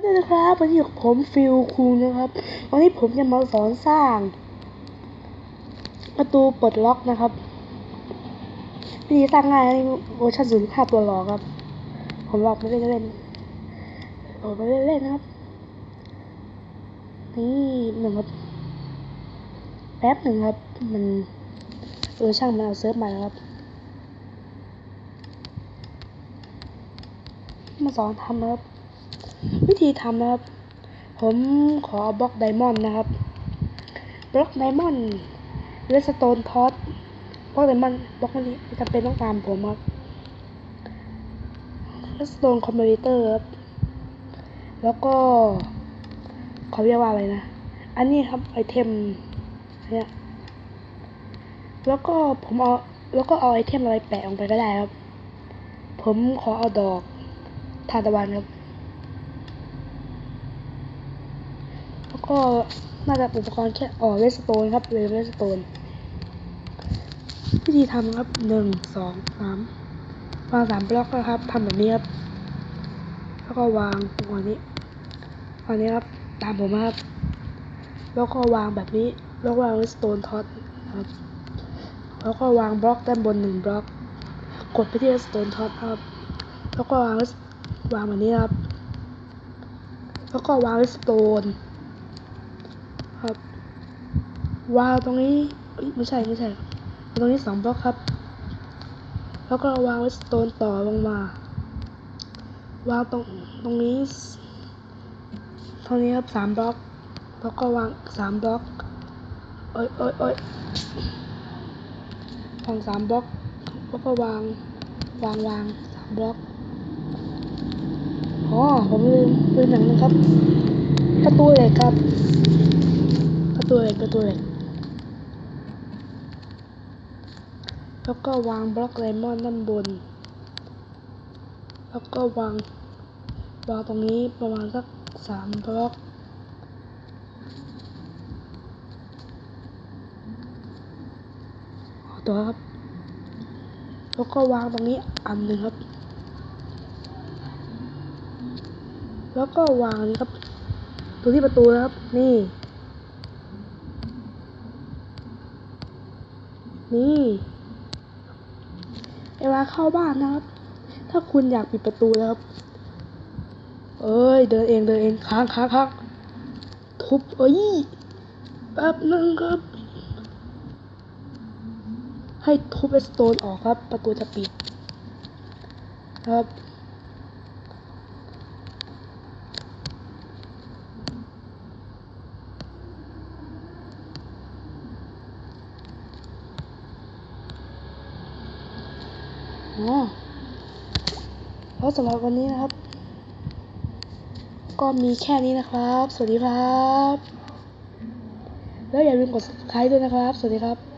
สวัสดีนะครับวันนี้อยู่ผมฟิลคุงนะครับ วันนี้ผมจะมาสอนสร้าง ประตูปลดล็อกนะครับวิธีสร้างง่ายในเวอร์ชันศูนย์ห้าตัวรอกครับ ผมลองไม่เล่นเล่นๆผมไม่เล่นเล่นๆนะครับ นี่หนึ่งครับแป๊บหนึ่งครับ มันเออช่างมันเอาเซิร์ฟมาแล้วครับมาสอนทำนะครับ วิธีทำนะครับ ผมขอบล็อกไดมอนด์นะครับ บล็อกไดมอนด์เลสโตนทอสบล็อกไดมอนด์บล็อกนี้จำเป็นต้องตามผมครับเลสโตนคอมพิวเตอร์ครับ แล้วก็เขาเรียกว่าอะไรนะ อันนี้ครับไอเทมเนี่ยแล้วก็ผมเอาแล้วก็เอาไอเทมอะไรแปะลงไปก็ได้ครับ ผมขอเอาดอกทานตะวันครับ แล้ว ก็น่าจะอุปกรณ์แค่อ๋อเลสโตนครับเลยเลสโตนวิธีทำครับหนึ่งสองสามวางสามบล็อกนะครับทำแบบนี้ครับแล้วก็วางหัวนี้วางนี้ครับตามผมนะครับ แล้วก็วางแบบนี้แล้ววางเลสโตนท็อตครับแล้วก็วางบล็อกด้านบนหนึ่งบล็อก กดไปที่เลสโตนท็อตครับ แล้วก็วางวางแบบนี้ครับ แล้วก็วางเลสโตน ครับ วางตรงนี้ไม่ใช่ไม่ใช่วางตรงนี้สองบล็อกครับ แล้วก็วางเลสโตนต่อลงมา วางตรงตรงนี้เท่านี้ครับสามบล็อก แล้วก็วางสามบล็อกเอ้ยเอ้ยเอ้ยวางสามบล็อก แล้วก็วางวางวางสามบล็อกอ๋อผมลืมลืมอย่างนึงครับประตูเหล็กครับประตูเหล็กประตูเหล็ก แล้วก็วางบล็อกไดมอนด์ด้านบน แล้วก็วางวางตรงนี้ประมาณสักสามบล็อกอตัวครับ แล้วก็วางตรงนี้อันหนึ่งครับ แล้วก็วางนี่ครับ ตัวที่ประตูนะครับ นี่ นี่ เวลาเข้าบ้านนะครับ ถ้าคุณอยากปิดประตูนะครับ เอ้ย เดินเองเดินเองค้างค้างค้างทุบเอ้ยแป๊บนึงครับ ให้ทุบสโตนออกครับ ประตูจะปิดครับ อ๋อแล้วสำหรับวันนี้นะครับ ก็มีแค่นี้นะครับ สวัสดีครับ แล้วอย่าลืมกด subscribe ด้วยนะครับ สวัสดีครับ